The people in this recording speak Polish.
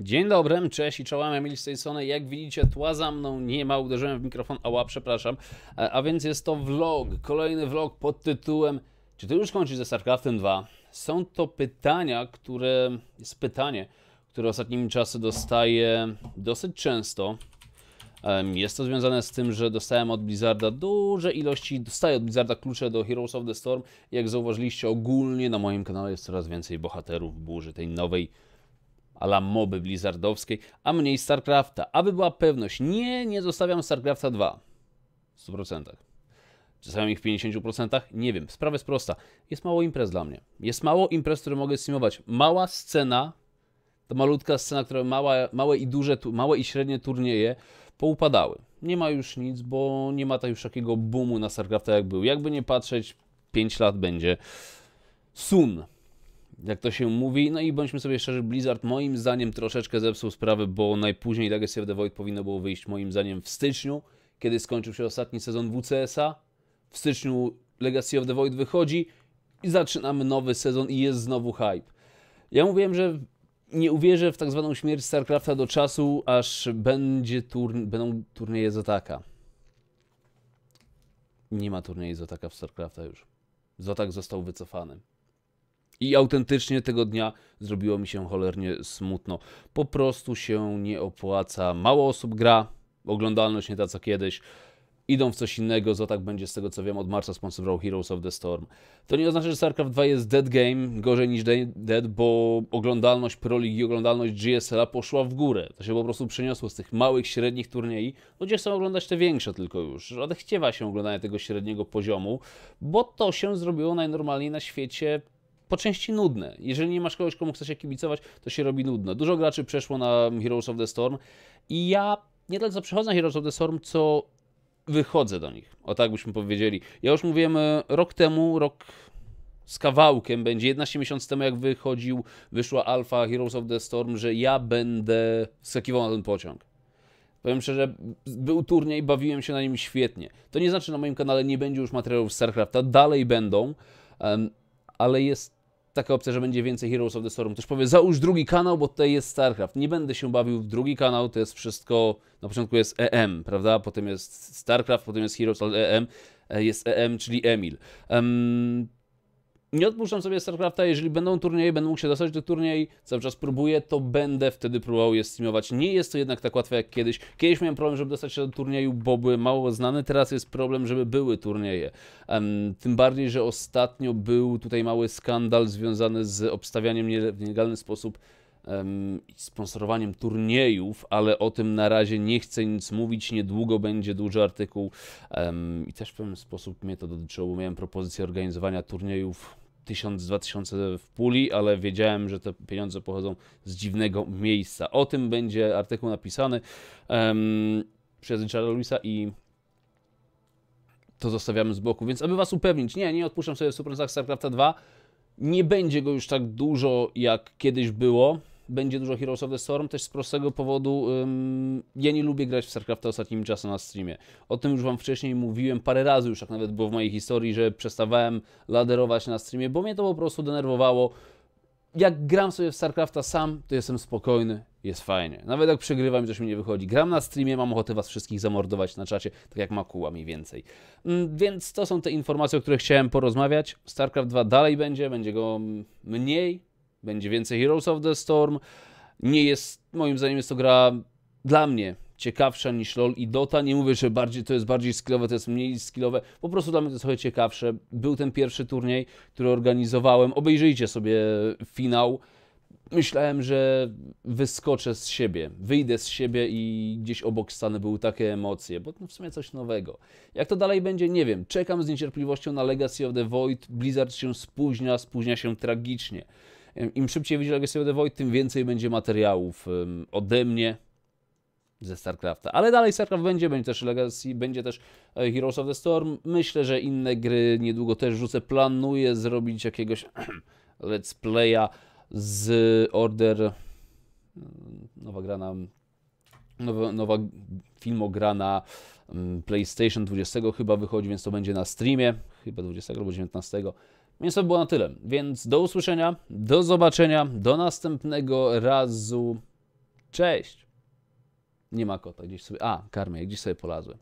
Dzień dobry, cześć i czołem, Emil z tej strony. Jak widzicie, tła za mną nie ma, uderzyłem w mikrofon, ała, przepraszam. A, a więc jest to vlog, kolejny vlog pod tytułem Czy ty już kończysz ze StarCraftem 2? Są to pytania, które, jest pytanie, które ostatnimi czasy dostaję dosyć często. Em, Jest to związane z tym, że dostałem od Blizzarda duże ilości, dostaję od Blizzarda klucze do Heroes of the Storm. Jak zauważyliście, ogólnie na moim kanale jest coraz więcej bohaterów burzy, tej nowej ala moby blizzardowskiej, a mniej StarCrafta. Aby była pewność, nie, nie zostawiam StarCrafta 2 w 100%. Czy ich w 50%? Nie wiem. Sprawa jest prosta. Jest mało imprez dla mnie. Jest mało imprez, które mogę streamować. Mała scena, to malutka scena, które mała, małe i duże, małe i średnie turnieje poupadały. Nie ma już nic, bo nie ma ta już takiego boomu na StarCrafta jak był. Jakby nie patrzeć, 5 lat będzie sun jak to się mówi. No i bądźmy sobie szczerzy, Blizzard moim zdaniem troszeczkę zepsuł sprawę, bo najpóźniej Legacy of the Void powinno było wyjść moim zdaniem w styczniu, kiedy skończył się ostatni sezon WCS-a. W styczniu Legacy of the Void wychodzi i zaczynamy nowy sezon i jest znowu hype. Ja mówiłem, że nie uwierzę w tak zwaną śmierć StarCrafta do czasu, aż będzie turn- będą turnieje Zotaka. Nie ma turnieju Zotaka w StarCrafta już. Zotak został wycofany. I autentycznie tego dnia zrobiło mi się cholernie smutno. Po prostu się nie opłaca. Mało osób gra, oglądalność nie ta co kiedyś. Idą w coś innego, Zotak będzie z tego co wiem od marca sponsorował Heroes of the Storm. To nie oznacza, że StarCraft 2 jest dead game, gorzej niż de- dead, bo oglądalność Pro League i oglądalność GSL-a poszła w górę. To się po prostu przeniosło z tych małych, średnich turniej. Ludzie chcą oglądać te większe tylko już. Odechciewa się oglądanie tego średniego poziomu, bo to się zrobiło najnormalniej na świecie po części nudne. Jeżeli nie masz kogoś, komu chce się kibicować, to się robi nudno. Dużo graczy przeszło na Heroes of the Storm i ja nie tyle co przechodzę na Heroes of the Storm, co wychodzę do nich. O tak byśmy powiedzieli. Ja już mówiłem e, rok temu, rok z kawałkiem, będzie 11 miesięcy temu, jak wychodził, wyszła alfa Heroes of the Storm, że ja będę skakiwał na ten pociąg. Powiem szczerze, był turniej, bawiłem się na nim świetnie. To nie znaczy, że na moim kanale nie będzie już materiałów z StarCrafta, dalej będą, ale jest taka opcja, że będzie więcej Heroes of the Storm. Ktoś powie, załóż drugi kanał, bo tutaj jest StarCraft. Nie będę się bawił w drugi kanał, to jest wszystko, na początku jest EM, prawda? Potem jest StarCraft, potem jest Heroes of EM, e, jest EM, czyli Emil. Em, nie odpuszczam sobie StarCrafta, jeżeli będą turnieje, będę mógł się dostać do turniej, cały czas próbuję, to będę wtedy próbował je streamować. Nie jest to jednak tak łatwe jak kiedyś. Kiedyś miałem problem, żeby dostać się do turnieju, bo były mało znane, teraz jest problem, żeby były turnieje. Tym bardziej, że ostatnio był tutaj mały skandal związany z obstawianiem nie, w nielegalny sposób sponsorowaniem turniejów, ale o tym na razie nie chcę nic mówić. Niedługo będzie duży artykuł i też w pewien sposób mnie to dotyczyło, bo miałem propozycję organizowania turniejów 1000-2000 w puli, ale wiedziałem, że te pieniądze pochodzą z dziwnego miejsca. O tym będzie artykuł napisany przez Richarda Luisa i to zostawiamy z boku. Więc aby Was upewnić, nie, nie odpuszczam sobie w Superstar StarCrafta 2. Nie będzie go już tak dużo, jak kiedyś było. Będzie dużo Heroes of the Storm, też z prostego powodu ym, ja nie lubię grać w StarCrafta ostatnim czasem na streamie. O tym już Wam wcześniej mówiłem, parę razy już tak nawet było w mojej historii, że przestawałem laderować na streamie, bo mnie to po prostu denerwowało. Jak gram sobie w StarCrafta sam, to jestem spokojny, jest fajnie. Nawet jak przegrywam coś mi nie wychodzi. Gram na streamie, mam ochotę Was wszystkich zamordować na czacie, tak jak Makuła mniej więcej. Mm, Więc to są te informacje, o których chciałem porozmawiać. StarCraft 2 dalej będzie, będzie go mniej, będzie więcej Heroes of the Storm. Nie jest, moim zdaniem jest to gra dla mnie ciekawsza niż LoL i Dota. Nie mówię, że bardziej, to jest bardziej skillowe, to jest mniej skillowe. Po prostu dla mnie to jest trochę ciekawsze. Był ten pierwszy turniej, który organizowałem. Obejrzyjcie sobie finał. Myślałem, że wyskoczę z siebie, wyjdę z siebie i gdzieś obok stanę były takie emocje, bo no w sumie coś nowego. Jak to dalej będzie, nie wiem. Czekam z niecierpliwością na Legacy of the Void. Blizzard się spóźnia, spóźnia się tragicznie. Im szybciej wyjdzie Legacy of the Void, tym więcej będzie materiałów ode mnie ze StarCrafta. Ale dalej StarCraft będzie, będzie też Legacy, będzie też e, Heroes of the Storm. Myślę, że inne gry niedługo też rzucę. Planuję zrobić jakiegoś let's playa z Order mm, nowa gra na nowa, nowa filmogra na mm, PlayStation 20 chyba wychodzi, więc to będzie na streamie, chyba 20 albo 19. Więc to było na tyle. Więc do usłyszenia, do zobaczenia, do następnego razu. Cześć! Nie ma kota, gdzieś sobie. A, karmię, gdzieś sobie polazłem.